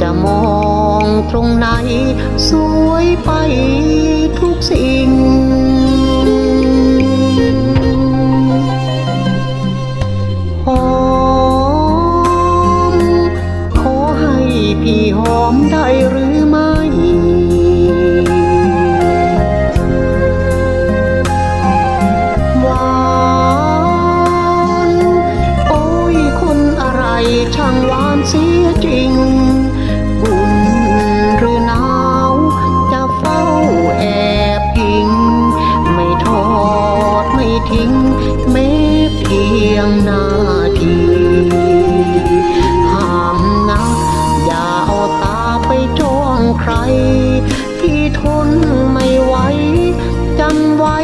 จะมองตรงไหน สวยไป ใคร ที่ทนไม่ไหวจำไว้